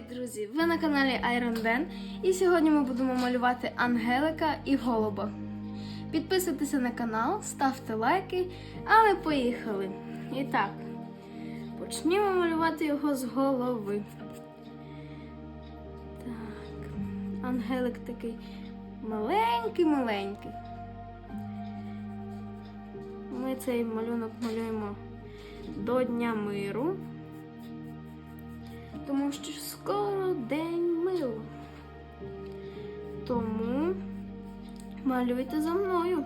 Привіт, друзі! Ви на каналі Iron Den і сьогодні ми будемо малювати Ангелика і Голуба. Підписуйтеся на канал, ставте лайки, але поїхали. І так, почнімо малювати його з голови. Так, Ангелик такий маленький-маленький. Ми цей малюнок малюємо до Дня миру тому що скоро день миру. Тому малюйте за мною,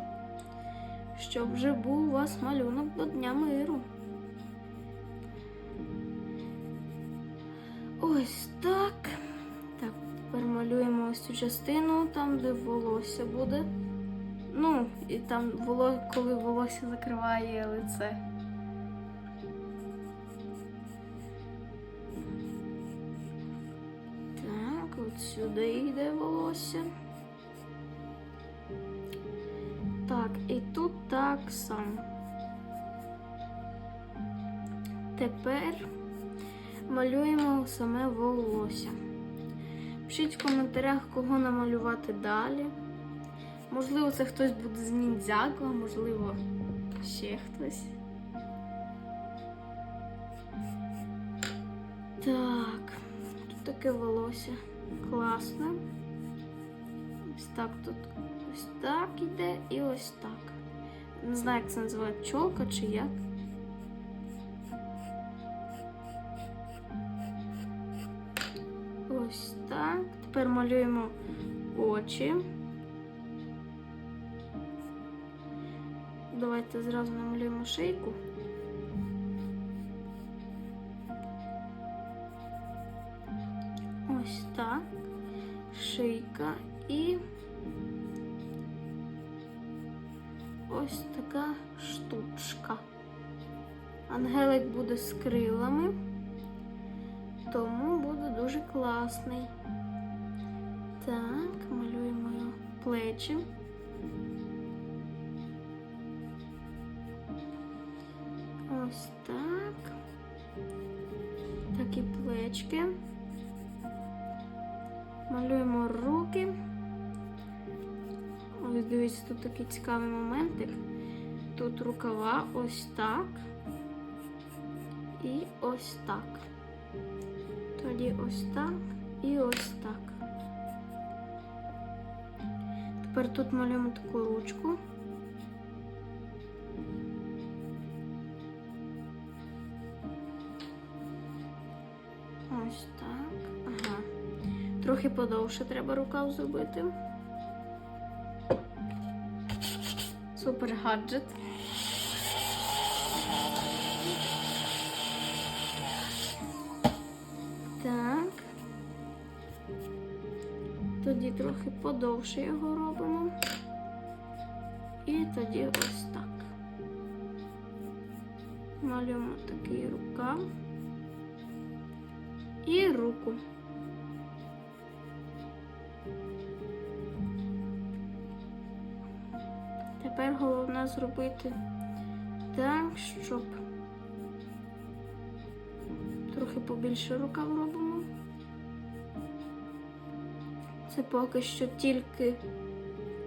щоб вже був у вас малюнок до Дня миру. Ось так. Так, тепер малюємо ось цю частину, там, де волосся буде. Ну, і там, коли волосся закриває лице. Сюди йде волосся. Так, і тут так само. Тепер малюємо саме волосся. Пишіть в коментарях, кого намалювати далі. Можливо, це хтось буде з ніндзяго, можливо, ще хтось. Так, тут таке волосся класне. Ось так тут ось так іде і ось так. Не знаю, як це називають чолка чи як. Ось так. Тепер малюємо очі. Давайте зразу намалюємо шийку. Так. Шийка і ось така штучка. Ангелик буде з крилами, тому буде дуже класний. Так, малюємо плечі. Ось так. Такі плечки. Малюємо руки. Ось дивіться, тут такий цікавий моментик. Тут рукава ось так. І ось так. Тоді ось так і ось так. Тепер тут малюємо таку ручку. Подовше треба рукав зробити. Супер гаджет. Так. Тоді трохи подовше його робимо. І тоді ось так. Малюємо такий рукав і руку. Тепер головне зробити так, щоб трохи побільше рукав робимо. Це поки що тільки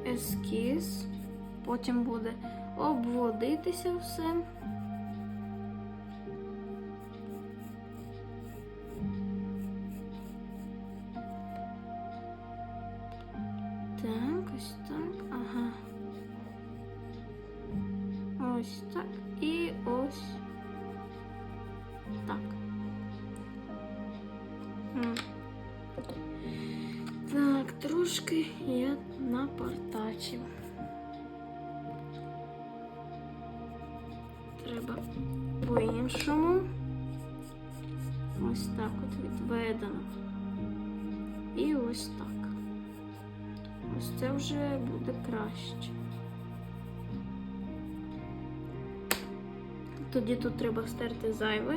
ескіз, потім буде обводитися все. Так, ось так, ага. Ось так. І ось Тоді тут треба стерти зайве.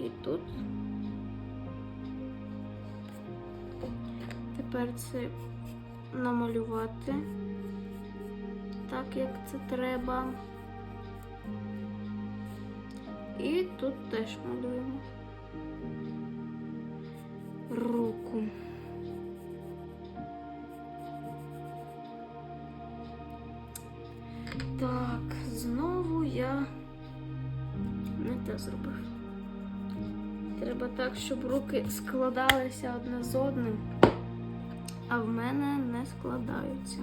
І тут. Тепер це намалювати так, як це треба. І тут теж малюємо. руку. Зробив. Треба так, щоб руки складалися одне з одним, а в мене не складаються.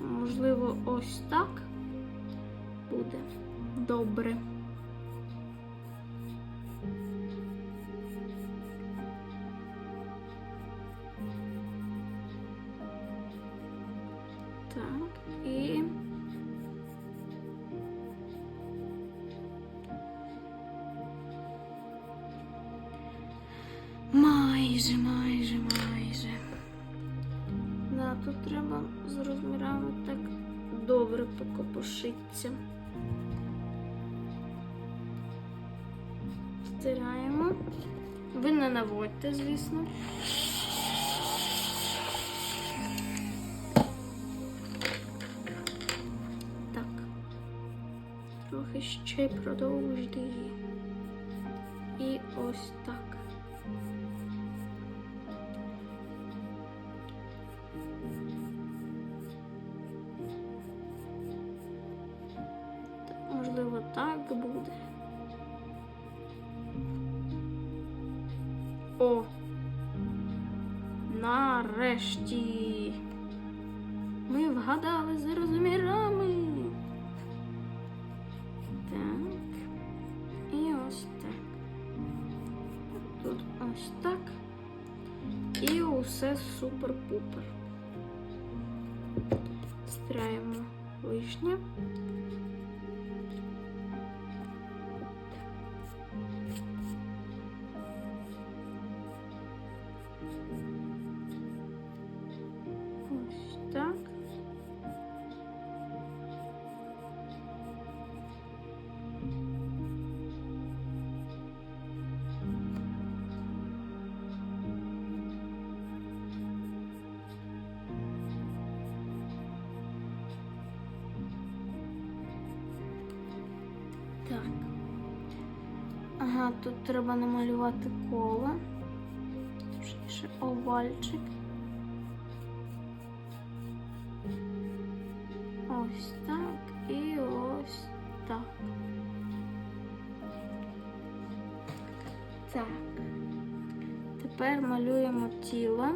Можливо, ось так буде добре. Стираємо. Ви не наводьте, звісно. Так. Трохи ще продовжити її. І ось так. Вгадали з розмірами. Так. І ось так. Тут ось так. І усе супер-пупер. Страємо лишнє. Тут треба намалювати коло. Точніше, овальчик. Ось так і ось так. Так. Тепер малюємо тіло.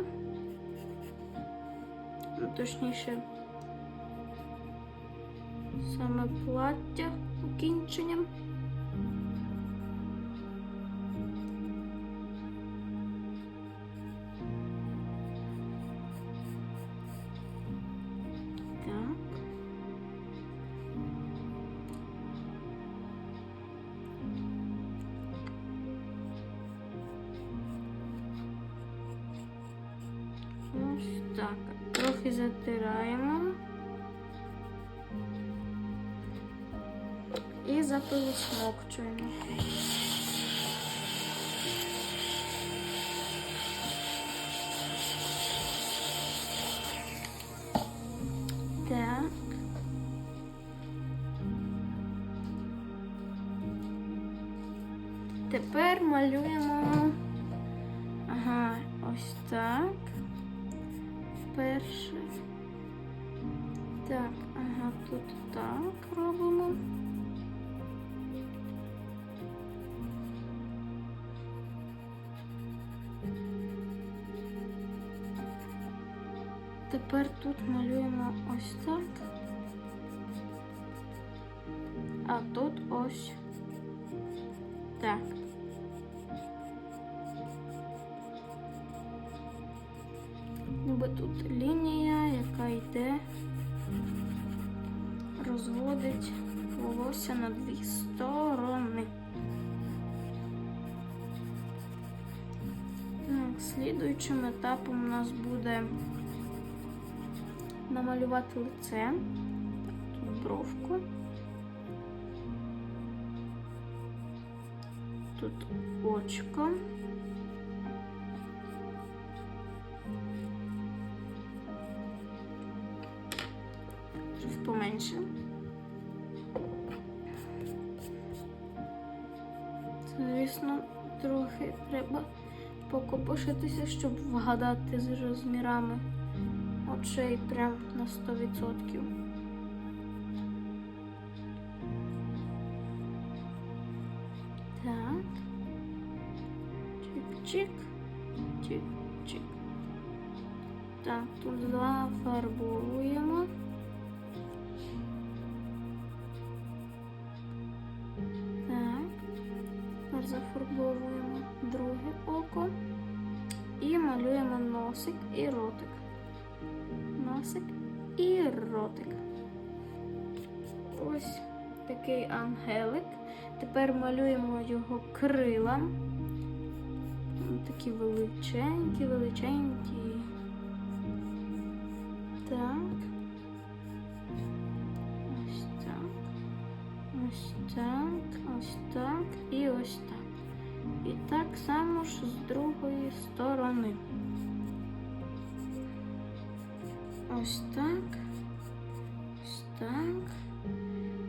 Ну, точніше, саме плаття окінченням. Трохи затираємо. І запилосмокчуємо. Тепер малюємо. Ага, ось так. Перше. Тут так робимо. Тепер тут малюємо ось так. А тут ось так. Ніби тут лінія, яка йде, розводить волосся на дві сторони. Так, слідуючим етапом у нас буде намалювати лице, тут бровку. Тут очко. Звісно, трохи треба покопошитися, щоб вгадати з розмірами очей прям на 100%. Так. Чик-чик. Чик-чик. Так, тут зафарбовуємо. Тепер друге око і малюємо носик і ротик. Носик і ротик. Ось такий ангелик. Тепер малюємо його крила. Такі величенькі, величенькі. Так. Ось так. Ось так, ось так і ось так. І так само ж з другої сторони. Ось так. Ось так.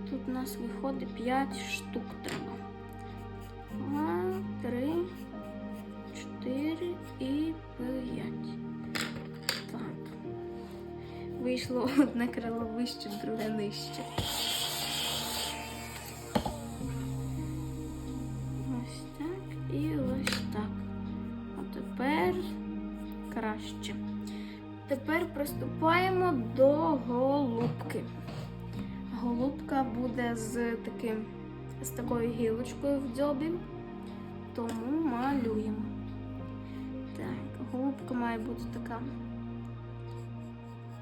Тут у нас виходить 5 штук треба. Два, три, чотири і п'ять. Так. Вийшло одне крило вище, друге нижче. Приступаємо до голубки. Голубка буде з таким з такою гілочкою в дзьобі, тому малюємо. Так, голубка має бути така,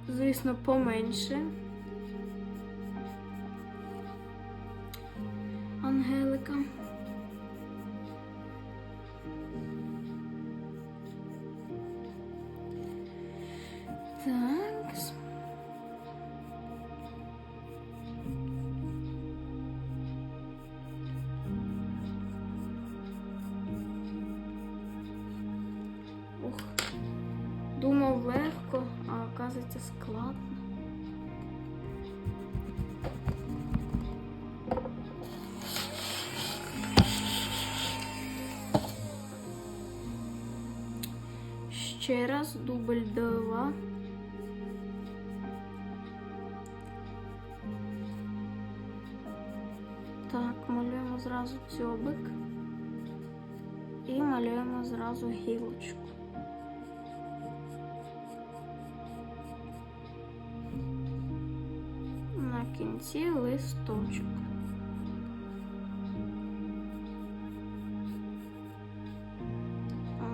звісно, поменше. Так. Ух. Думав легко, а оказується складно. Ще раз дубль два. Так, малюємо зразу дзьобик і малюємо зразу гілочку. На кінці листочок.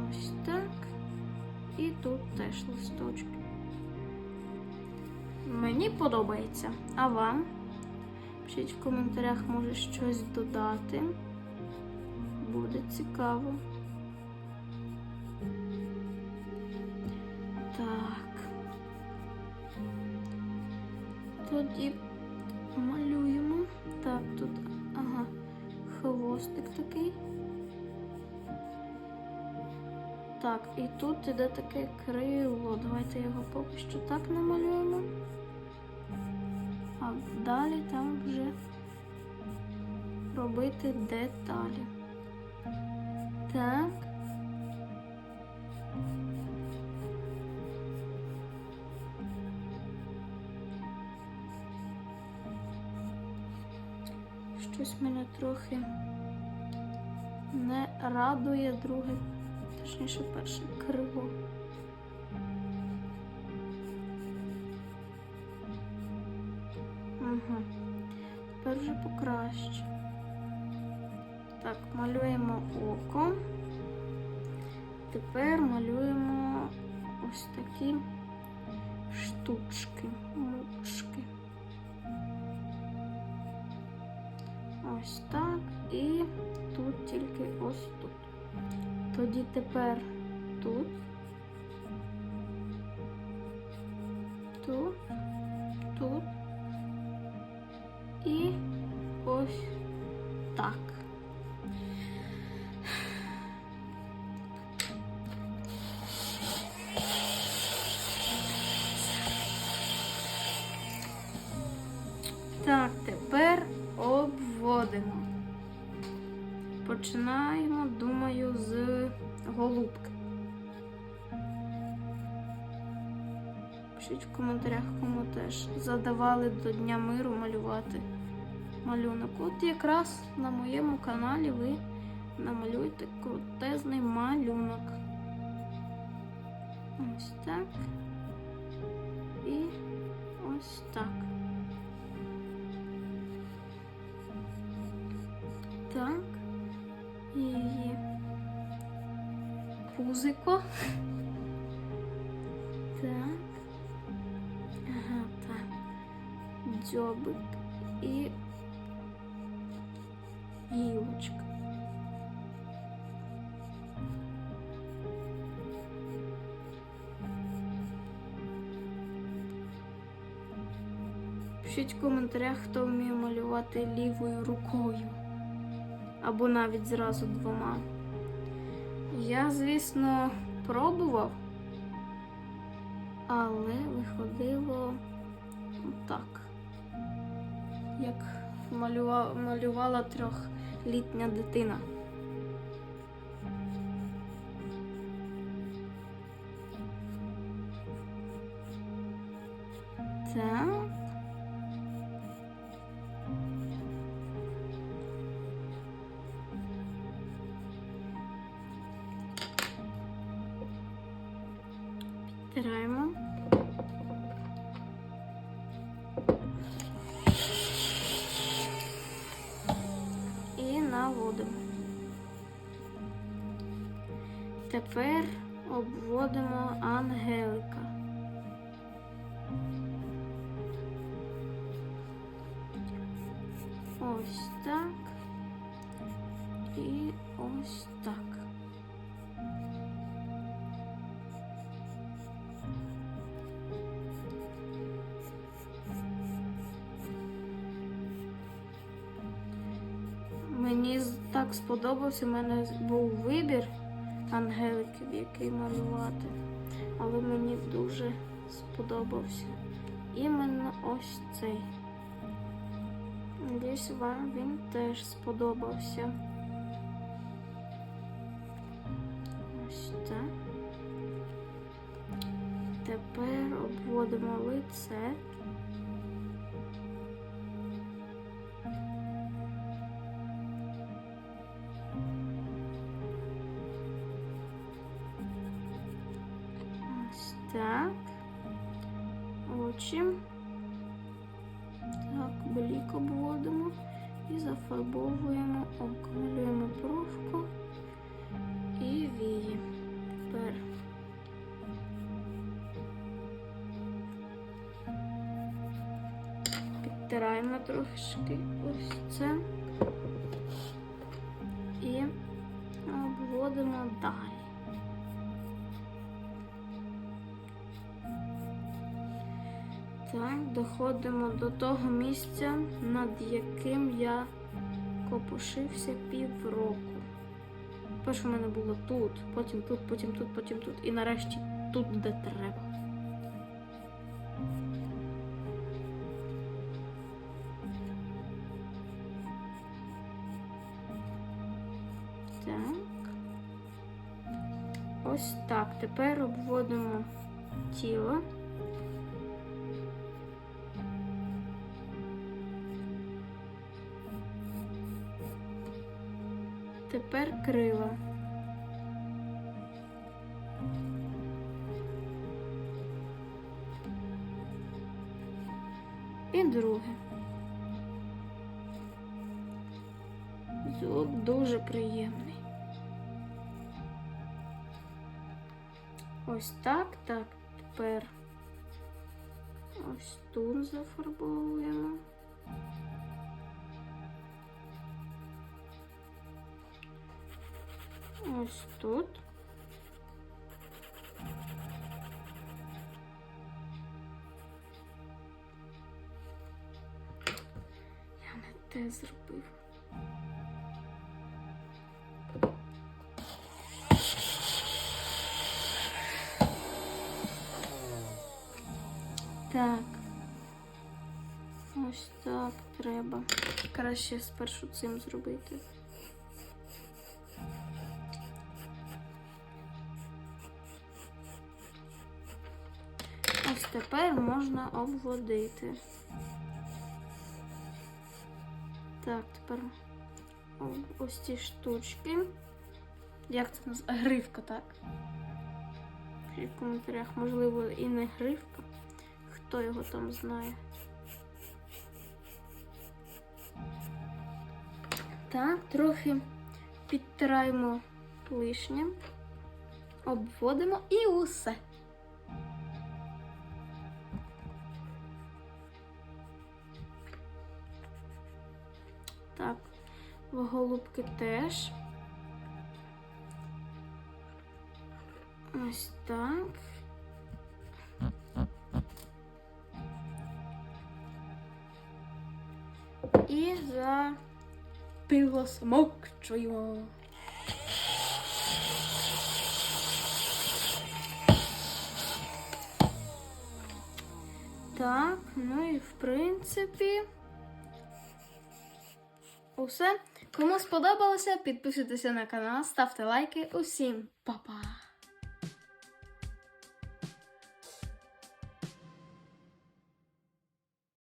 Ось так. І тут теж листочки. Мені подобається. А вам? Пишіть в коментарях, може щось додати. Буде цікаво. Так. Тоді малюємо. Так, тут, ага, хвостик такий. Так, і тут іде таке крило. Давайте його поки що так намалюємо. Далі там вже робити деталі. Так. Щось мене трохи не радує друге, точніше перше криво. Угу. Тепер вже покраще. Так, малюємо око. Тепер малюємо ось такі штучки, мушки. Ось так. І тут тільки ось тут. Тоді тепер. Тут, ось так. Так, тепер обводимо. Починаємо, думаю, з голубки. Пишіть в коментарях, кому теж задавали до Дня миру малювати малюнок. От якраз на моєму каналі ви намалюєте крутезний малюнок. Ось так. І ось так. Так. Її пузико. Так. Ага, так. Дзьобик і Пишіть в коментарях, хто вміє малювати лівою рукою. Або навіть зразу двома. Я, звісно, пробував, але виходило так. Як малювала трьохлітня дитина. Наводимо. Тепер обводимо ангелика. Ось так. І ось так. Сподобався. У мене був вибір ангеликів, який малювати. Але мені дуже сподобався. Іменно ось цей. Надіюсь, вам він теж сподобався. Ось так. Тепер обводимо лице. Підтираємо трошки ось це і обводимо далі. Так, доходимо до того місця, над яким я копошився півроку. Перше в мене було тут, потім тут, потім тут, потім тут. І нарешті тут, де треба. Ось так. Тепер обводимо тіло. Тепер крила. І друге. Ось так, так, тепер ось тут зафарбовуємо. Ось тут. Я не те зробив. треба краще спершу цим зробити. Ось тепер можна обводити. Так, тепер ось ці штучки. Як це у? Гривка, так? В коментарях, можливо, і не гривка. Хто його там знає. Так, трохи підтираємо лишнє, обводимо і усе. Так, в голубки теж. Ось так. І за пиво смокчуємо. Так, ну і в принципі. Усе. Кому сподобалося, підписуйтеся на канал, ставте лайки. Усім па-па!